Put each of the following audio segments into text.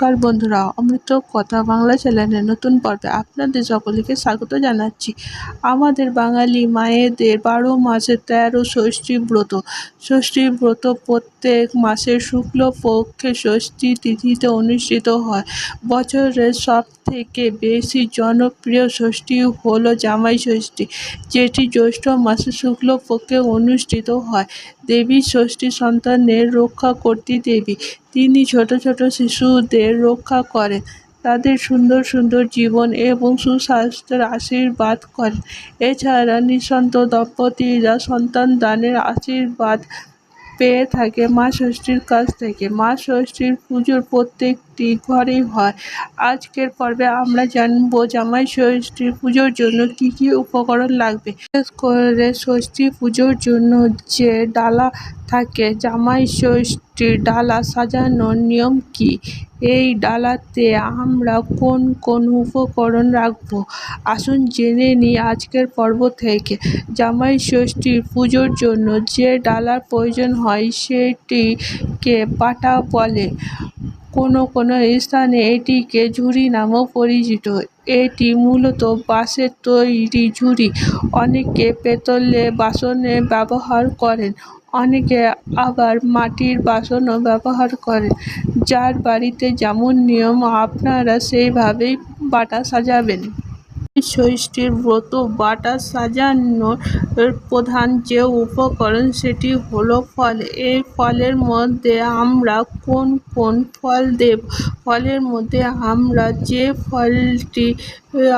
নমস্কার বন্ধুরা, অমৃত কথা বাংলা চ্যানেলের নতুন পর্বে আপনাদের সকলকে স্বাগত জানাচ্ছি। আমাদের বাঙালি মায়েদের বারো মাসে তেরো ষষ্ঠী ব্রত। ষষ্ঠী ব্রত প্রত্যেক মাসের শুক্লপক্ষে ষষ্ঠী তিথিতে অনুষ্ঠিত হয়। বছরের সব থেকে বেশি জনপ্রিয় ষষ্ঠী হলো জামাই ষষ্ঠী, যেটি জ্যৈষ্ঠ মাসে শুক্লপক্ষে অনুষ্ঠিত হয়। দেবী, ষষ্ঠী সন্তানের রক্ষা করতে দেবী। তিনি ছোট ছোট শিশুদের রক্ষা করেন, তাদের সুন্দর সুন্দর জীবন এবং সুস্বাস্থ্যের আশীর্বাদ করেন। এছাড়া নিঃসন্ত দম্পতিরা সন্তান দানের আশীর্বাদ পেয়ে থাকে। মা ষষ্ঠীর কাছ থেকে। মা ষষ্ঠীর পুজোর প্রত্যেকটি ঘরেই হয়। আজকের পর্বে আমরা জানব জামাই ষষ্ঠীর পুজোর জন্য কি কি উপকরণ লাগবে। বিশেষ করে ষষ্ঠী পুজোর জন্য যে ডালা থাকে, জামাই ষষ্ঠীর ডালা সাজানোর নিয়ম কী? এই ডালাতে আমরা কোন কোন উপকরণ রাখব? আসুন জেনে নিই আজকের পর্ব থেকে। জামাই ষষ্ঠীর পুজোর জন্য যে ডালার প্রয়োজন হয় সেটিকে পাটা বলে। কোনো কোনো স্থানে এটিকে ঝুড়ি নামেও পরিচিত। এটি মূলত বাঁশের তৈরি ঝুড়ি। অনেকে পেতলে বাসনে ব্যবহার করেন। অনেকে আবার মাটির বাসনও ব্যবহার করেন যার বাড়িতে যেমন নিয়ম, আপনারা সেইভাবেই বাটা সাজাবেন। ষষ্ঠীর ব্রত বাটা সাজানোর প্রধান যে উপকরণ সেটি হলো ফল। এই ফলের মধ্যে আমরা কোন কোন ফল দেব? ফলের মধ্যে আমরা যে ফলটি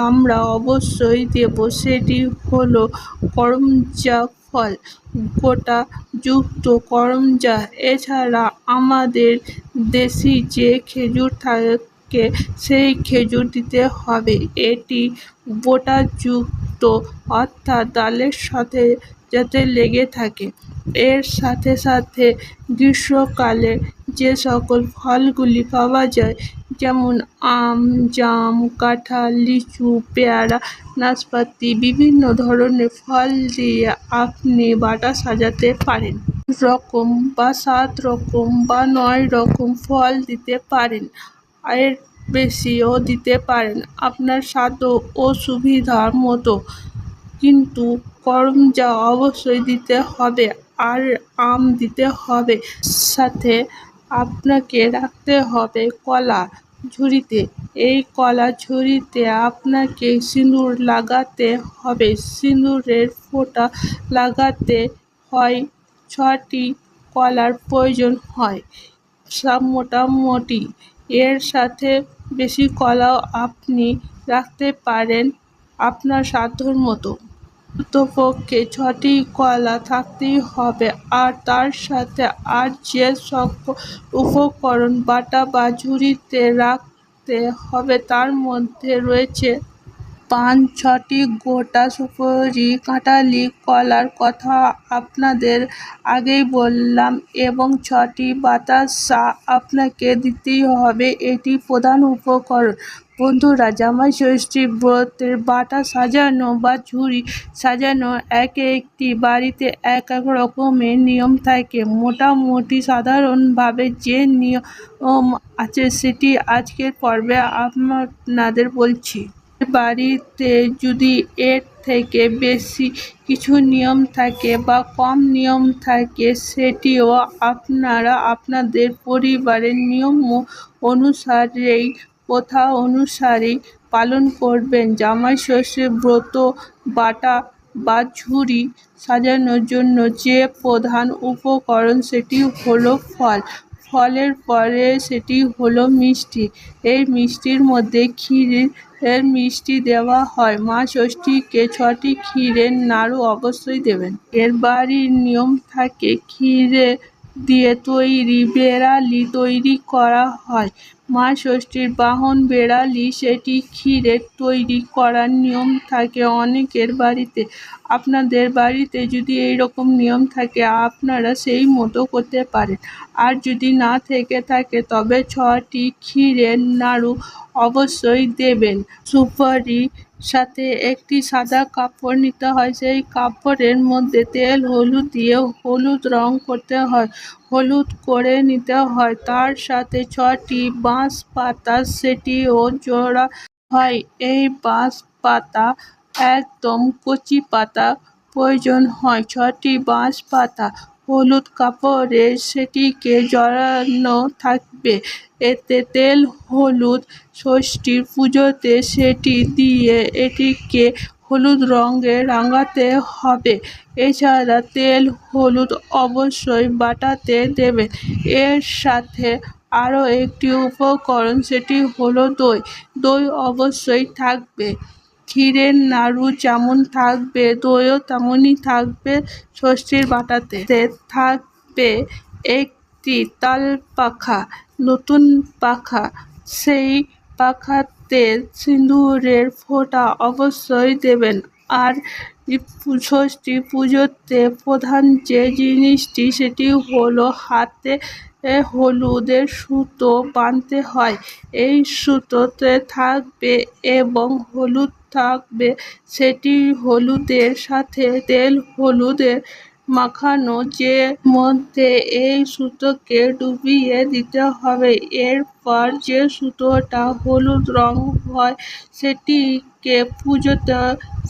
আমরা অবশ্যই দেব সেটি হলো করমচা ফল, গোটা যুক্ত করমচা এছাড়া আমাদের দেশি যে খেজুর থাকে, সেই খেজুর দিতে হবে। এটি বোটাযুক্ত অর্থাৎ ডালের সাথে যাতে লেগে থাকে। এর সাথে সাথে গ্রীষ্মকালে যে সকল ফলগুলি পাওয়া যায় যেমন আম, জাম, কাঁঠাল, লিচু, পেয়ারা, নাশপাতি, বিভিন্ন ধরনের ফল দিয়ে আপনি বাটা সাজাতে পারেন। রকম বা সাত রকম বা নয় রকম ফল দিতে পারেন, এর বেশিও দিতে পারেন। আপনার স্বাদ ও সুবিধার মতো। কিন্তু করম যা অবশ্যই দিতে হবে আর আম দিতে হবে। সাথে আপনাকে রাখতে হবে কলা। ঝুড়িতে, এই কলা ঝুড়িতে আপনাকে সিঁদুর লাগাতে হবে। সিঁদুরের ফোঁটা লাগাতে হয়, ছটি কলার প্রয়োজন হয়। সব মোটামুটি। এর সাথে বেশি কলাও আপনি রাখতে পারেন আপনার সাধ্যর মতো। অন্ততপক্ষে ছটি কলা থাকতেই হবে, আর তার সাথে আর যে সকল উপকরণ বাটা বা ঝুড়িতে রাখতে হবে তার মধ্যে রয়েছে পান, ছটি গোটা সুপারি কাঁঠালি কলার কথা আপনাদের আগেই বললাম এবং ছটি বাতাসা আপনাকে দিতেই হবে, এটি প্রধান উপকরণ। বন্ধুরা জামাই ষষ্ঠী ব্রতের বাটা সাজানো বা ঝুড়ি সাজানো এক একটি বাড়িতে এক এক রকমের নিয়ম থাকে। মোটামুটি সাধারণভাবে যে নিয়ম আছে সেটি আজকের পর্বে আপনাদের বলছি। বাড়িতে যদি এর থেকে বেশি কিছু নিয়ম থাকে বা কম নিয়ম থাকে, সেটিও আপনারা আপনাদের পরিবারের নিয়ম অনুসারেই প্রথা অনুসারেই পালন করবেন। জামাই ষষ্ঠীর ব্রত, বাটা বা ঝুড়ি সাজানোর জন্য যে প্রধান উপকরণ, সেটি হলো ফল। ফলের পরে সেটি হলো মিষ্টি। এই মিষ্টির মধ্যে ক্ষীর এর মিষ্টি দেওয়া হয়। মা ষষ্ঠীকে ছটি ক্ষীরের নাড়ু অবশ্যই দেবেন। এর বাড়ির নিয়ম থাকে, ক্ষীরে দিয়ে তৈরি বেড়ালি তৈরি করা হয়। মা ষষ্ঠীর বাহন বেড়ালি সেটি ক্ষীরের তৈরি করার নিয়ম থাকে অনেকের বাড়িতে। আপনাদের বাড়িতে যদি এই রকম নিয়ম থাকে, আপনারা সেই মতো করতে পারেন। আর যদি না থেকে থাকে, তবে ছটি ক্ষীরের নাড়ু অবশ্যই দেবেন। সুপারি সাথে একটি সাদা কাপড় নিতে হয়। সেই কাপড়ের মধ্যে তেল, হলুদ দিয়ে হলুদ রং করতে হয়। হলুদ করে নিতে হয়। তার সাথে ছটি বাঁশ পাতা সেটিও জোড়া হয়। এই বাঁশ পাতা একদম কচি পাতা প্রয়োজন হয়। ছটি বাঁশ পাতা হলুদ কাপড়ে সেটিকে জড়ানো থাকবে। এতে তেল, হলুদ, ষষ্ঠীর পুজোতে সেটি দিয়ে এটিকে হলুদ রঙে রাঙাতে হবে। এছাড়া তেল, হলুদ অবশ্যই বাটাতে দেবে। এর সাথে আরও একটি উপকরণ, সেটি হলো দই। দই অবশ্যই থাকবে। ক্ষীরের নাড়ু যেমন থাকবে, দইও তেমনই থাকবে ষষ্ঠীর বাটাতে। থাকবে একটি তাল পাখা, নতুন পাখা। সেই পাখাতে সিঁদুরের ফোঁটা অবশ্যই দেবেন। আর ষষ্ঠী পুজোতে প্রধান যে জিনিসটি সেটি হলো হাতে হলুদের সুতো বাঁধতে হয়। এই সুতোতে থাকবে এবং হলুদ থাকবে। সেটি হলুদের সাথে তেল হলুদের মাখানো, যে মধ্যে এই সুতোকে ডুবিয়ে দিতে হবে। এরপর যে সুতোটা হলুদ রং হয়, সেটিকে পুজোতে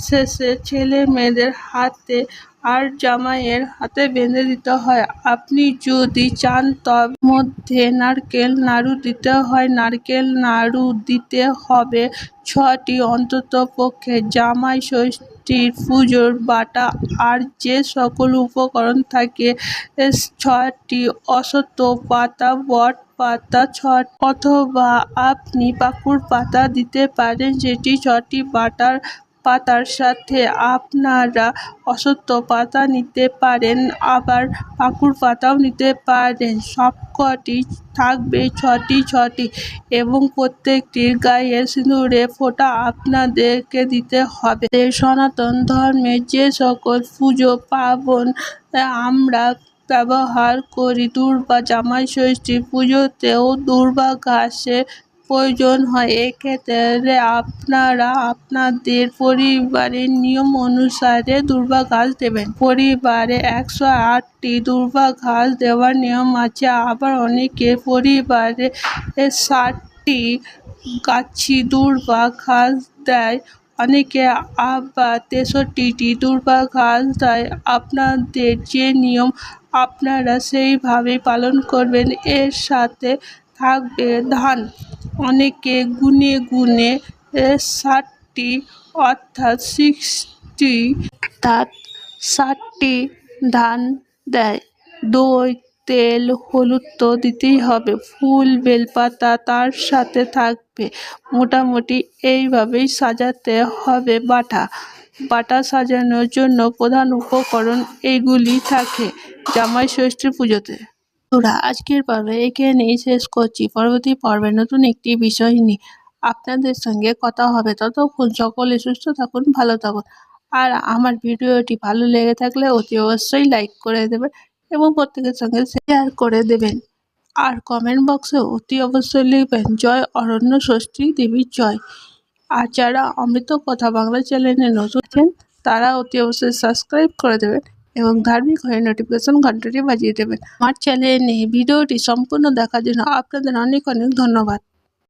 শেষে ছেলে মেয়েদের হাতে আর জামাইয়ের হাতে বেঁধে দিতে হয়। আপনি যদি চান তবে মধ্যে নারকেল নাড়ু দিতে হয়। নারকেল নাড়ু দিতে হবে ছটি অন্ততপক্ষে জামাই ষষ্ঠীর পুজোর বাটা আর যে সকল উপকরণ থাকে ছটি অশ্বত্থ পাতা, বট পাতা ছ অথবা আপনি পাকুর পাতা দিতে পারেন, যেটি ছটি বাটার পাতার সাথে আপনারা অশ্বত্থ পাতা নিতে পারেন, আবার পাকুর পাতাও নিতে পারেন। সবকটি থাকবে ছটি ছটি এবং প্রত্যেকটির গায়ে সিঁদুরে ফোঁটা আপনাদেরকে দিতে হবে। সনাতন ধর্মের যে সকল পুজো, পার্বণ আমরা ব্যবহার করি দুর্বা জামাই ষষ্ঠী পুজোতেও দুর্বা ঘাসের প্রয়োজন হয়, এক্ষেত্রে আপনারা আপনাদের পরিবারের নিয়ম অনুসারে দুর্বা ঘাস দেবেন। পরিবারে একশো আটটি দুর্বা ঘাস দেওয়ার নিয়ম আছে। আবার অনেকে পরিবারে ষাটটি গাছি দুর্বা ঘাস দেয়, অনেকে আবার তেষট্টিটি দুর্বা ঘাস দেয়। আপনাদের যে নিয়ম আপনারা সেইভাবে পালন করবেন, এর সাথে থাকবে ধান। অনেকে গুনে গুনে ষাটটি অর্থাৎ সিক্সটি অর্থাৎ ষাটটি ধান দেয়। দই, তেল, হলুদ তো দিতেই হবে, ফুল, বেলপাতা তার সাথে থাকবে। মোটামুটি এইভাবেই সাজাতে হবে বাটা। বাটা সাজানোর জন্য প্রধান উপকরণ এইগুলি থাকে জামাই ষষ্ঠী পুজোতে। বন্ধুরা, আজকের পর্বে এখানেই শেষ করছি। পরবর্তী পর্বে নতুন একটি বিষয় নিয়ে আপনাদের সঙ্গে কথা হবে। ততক্ষণ সকলে সুস্থ থাকুন, ভালো থাকুন। আর আমার ভিডিওটি ভালো লেগে থাকলে অতি অবশ্যই লাইক করে দেবেন এবং প্রত্যেকের সঙ্গে শেয়ার করে দেবেন। আর কমেন্ট বক্সে অতি অবশ্যই লিখবেন, জয় অরণ্য ষষ্ঠী দেবীর জয়। আর যারা অমৃত কথা বাংলা চ্যানেলে নতুন আছেন, তারা অতি অবশ্যই সাবস্ক্রাইব করে দেবেন। এবং ধার্মিক হয়ে নোটিফিকেশন ঘন্টাটি বাজিয়ে দেবেন। আমার চ্যানেলে ভিডিওটি সম্পূর্ণ দেখার জন্য আপনাদের অনেক অনেক ধন্যবাদ।